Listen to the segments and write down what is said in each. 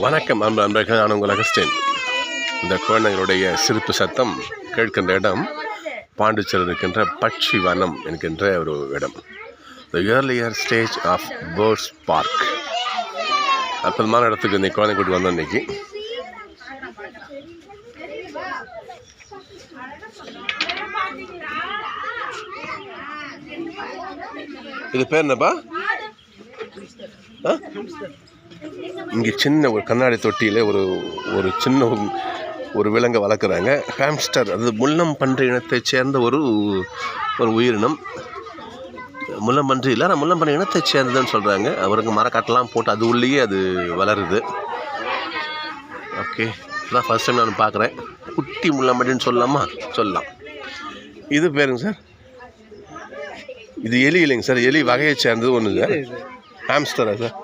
வணக்கம் அன்பு அன்பர்கள் நான் உங்கள் அகஸ்டின். இந்த குழந்தைகளுடைய சிரிப்பு சத்தம் கேட்கின்ற இடம் பாண்டிச்சேரியில் இருக்கின்ற பட்சி வனம் என்கின்ற ஒரு இடம். The earlier stage of birds park அற்புதமான இடத்துக்கு இந்த குழந்தை கூட்டி வந்தோம் இன்னைக்கு இது பேர் என்னப்பா இங்கே சின்ன ஒரு கண்ணாடி தொட்டியில் ஒரு ஒரு சின்ன ஒரு- ஒரு விலங்கை வளர்க்குறாங்க ஹாம்ஸ்டர் அது முள்ளம் பன்றி இனத்தைச் சேர்ந்த ஒரு ஒரு உயிரினம் முள்ளம் பன்றி இல்லை ஆனால் முள்ளம் பன்றி இனத்தைச் சேர்ந்ததுன்னு சொல்கிறாங்க அவருக்கு மரக்காட்டெல்லாம் போட்டு அது உள்ளேயே அது வளருது. ஓகே இதான் ஃபஸ்ட் டைம் நான் பார்க்குறேன் குட்டி முள்ளம்பன்றின்னு சொல்லலாமா? சொல்லலாம். இது பேருங்க சார். இது எலி இல்லைங்க சார். எலி வகையை சேர்ந்தது ஒன்று சார் ஹாம்ஸ்டரா சார்?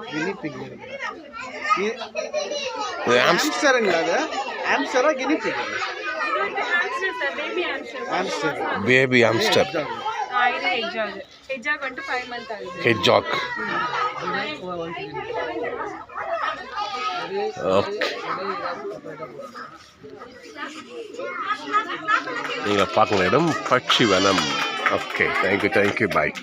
ஆம்ஸ்டரா hamster baby hamster ஆ, இது ஹெட்ஜாக் ஹெட்ஜாக் வந்துட்டு ஃபைவ் மந்த் ஆகுது ஹெட்ஜாக் ஓகே நீங்கள் பார்க்குற இடம் பட்சி வனம் ஓகே தேங்க்யூ தேங்க்யூ பாய்